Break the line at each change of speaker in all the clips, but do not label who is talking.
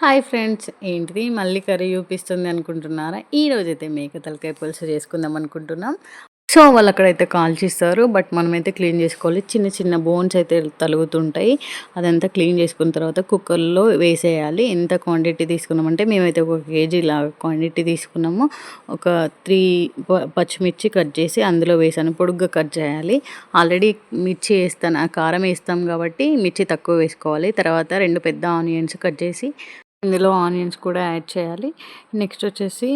Hi friends ఏంటిది? మళ్ళీ curry చూపిస్తుంది అనుకుంటున్నారా? ఈ రోజైతే మేక తలకాయ పులుసు చేసుకుందాం అనుకుంటున్నాం. సో వాళ్ళు అక్కడైతే కాల్చిస్తారు బట్ మనమైతే క్లీన్ చేసుకోవాలి. చిన్న చిన్న బోన్స్ అయితే తలుగుతుంటాయి. అదంతా క్లీన్ చేసుకున్న తర్వాత కుక్కర్లో వేసేయాలి. ఎంత క్వాంటిటీ తీసుకున్నామంటే మేమైతే ఒక కేజీ లాగా క్వాంటిటీ తీసుకున్నాము. ఒక త్రీ పచ్చిమిర్చి కట్ చేసి అందులో వేసాను. పొడుగ్గా కట్ చేయాలి. ఆల్రెడీ మిర్చి వేస్తాను కారం వేస్తాం కాబట్టి మిర్చి తక్కువ వేసుకోవాలి. తర్వాత రెండు పెద్ద ఆనియన్స్ కట్ చేసి ఇందులో ఆనియన్స్ కూడా యాడ్ చేయాలి. నెక్స్ట్ వచ్చేసి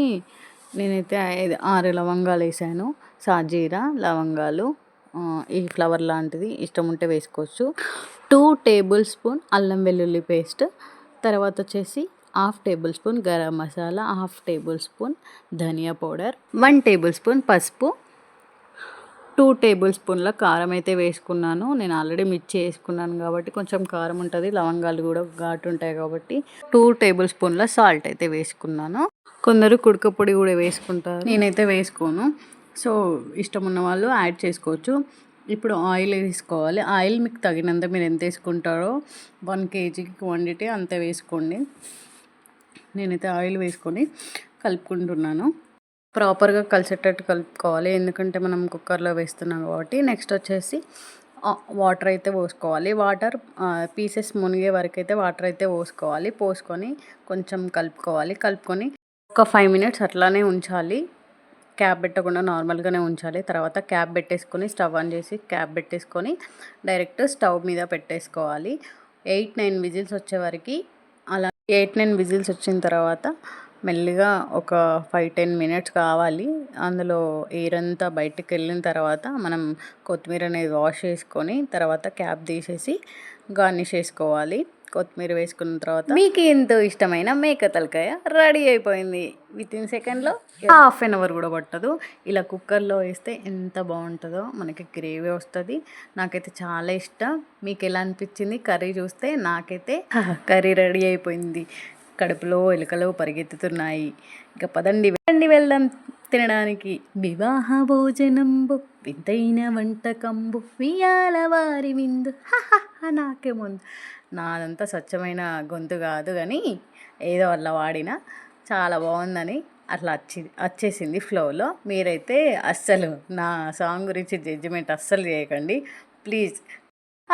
నేనైతే ఐదు ఆరు లవంగాలు వేసాను. సాజీరా లవంగాలు ఈ ఫ్లవర్ లాంటిది ఇష్టం ఉంటే వేసుకోవచ్చు. టూ టేబుల్ స్పూన్ అల్లం వెల్లుల్లి పేస్ట్. తర్వాత వచ్చేసి half tablespoon garam masala half tablespoon ధనియా పౌడర్ వన్ టేబుల్ స్పూన్ పసుపు టూ టేబుల్ స్పూన్ల కారం అయితే వేసుకున్నాను. నేను ఆల్రెడీ మిర్చి వేసుకున్నాను కాబట్టి కొంచెం కారం ఉంటుంది లవంగాలు కూడా ఘాటు ఉంటాయి కాబట్టి టూ టేబుల్ స్పూన్ల సాల్ట్ అయితే వేసుకున్నాను. కొందరు కుడకపొడి కూడా వేసుకుంటారు. నేనైతే వేసుకోను. సో ఇష్టం ఉన్న వాళ్ళు యాడ్ చేసుకోవచ్చు. ఇప్పుడు ఆయిల్ వేసుకోవాలి. ఆయిల్ మీకు తగినంత మీరు ఎంత వేసుకుంటారో వన్ కేజీకి క్వాంటిటీ అంత వేసుకోండి. నేనైతే ఆయిల్ వేసుకొని కలుపుకుంటున్నాను. ప్రాపర్గా కలిసేటట్టు కలుపుకోవాలి. ఎందుకంటే మనం కుక్కర్లో వేస్తున్నాం కాబట్టి నెక్స్ట్ వచ్చేసి వాటర్ అయితే పోసుకోవాలి. వాటర్ పీసెస్ మునిగే వరకు అయితే వాటర్ అయితే పోసుకోవాలి. పోసుకొని కొంచెం కలుపుకోవాలి. కలుపుకొని ఒక ఫైవ్ మినిట్స్ అట్లానే ఉంచాలి. క్యాప్ పెట్టకుండా నార్మల్గానే ఉంచాలి. తర్వాత క్యాప్ పెట్టేసుకొని స్టవ్ ఆన్ చేసి క్యాప్ పెట్టేసుకొని డైరెక్ట్ స్టవ్ మీద పెట్టేసుకోవాలి. ఎయిట్ నైన్ విజిల్స్ వచ్చే వరకు అలా ఎయిట్ నైన్ విజిల్స్ వచ్చిన తర్వాత మెల్లిగా ఒక ఫైవ్ టెన్ మినిట్స్ కావాలి. అందులో ఎయిర్ అంతా బయటకు వెళ్ళిన తర్వాత మనం కొత్తిమీర అనేది వాష్ చేసుకొని తర్వాత క్యాప్ తీసేసి గార్నిష్ చేసుకోవాలి. కొత్తిమీర వేసుకున్న తర్వాత మీకు ఎంతో ఇష్టమైన మేక తలకాయ రెడీ అయిపోయింది. విత్ ఇన్ సెకండ్లో హాఫ్ అన్ అవర్ కూడా పట్టదు. ఇలా కుక్కర్లో వేస్తే ఎంత బాగుంటుందో మనకి గ్రేవీ వస్తుంది. నాకైతే చాలా ఇష్టం. మీకు ఎలా అనిపించింది? కర్రీ చూస్తే నాకైతే కర్రీ రెడీ అయిపోయింది. కడుపులో ఎలుకలు పరిగెత్తుతున్నాయి. ఇక పదండి వెళ్ళండి వెళ్దాం తినడానికి. వివాహ భోజనంబు వింతైన వంటకంబు వియాల వారి విందు. నాకే ముందు. నాదంతా స్వచ్ఛమైన గొంతు కాదు కానీ ఏదో అలా వాడిన చాలా బాగుందని అట్లా వచ్చి వచ్చేసింది ఫ్లోలో. మీరైతే అస్సలు నా సాంగ్ గురించి జడ్జిమెంట్ అస్సలు చేయకండి. ప్లీజ్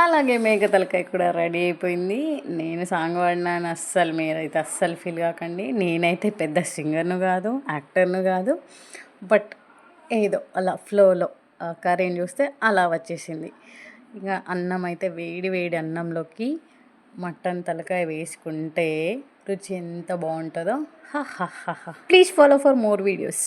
అలాగే మేక తలకాయ కూడా రెడీ అయిపోయింది. నేను సాంగ్ పాడినాను అస్సలు మీరైతే అస్సలు ఫీల్ కాకండి. నేనైతే పెద్ద సింగర్ను కాదు యాక్టర్ను కాదు. బట్ ఏదో అలా ఫ్లోలో కర్రీని చూస్తే అలా వచ్చేసింది. ఇక అన్నం అయితే వేడి వేడి అన్నంలోకి మటన్ తలకాయ వేసుకుంటే రుచి ఎంత బాగుంటుందో. హా హా హా please follow for more videos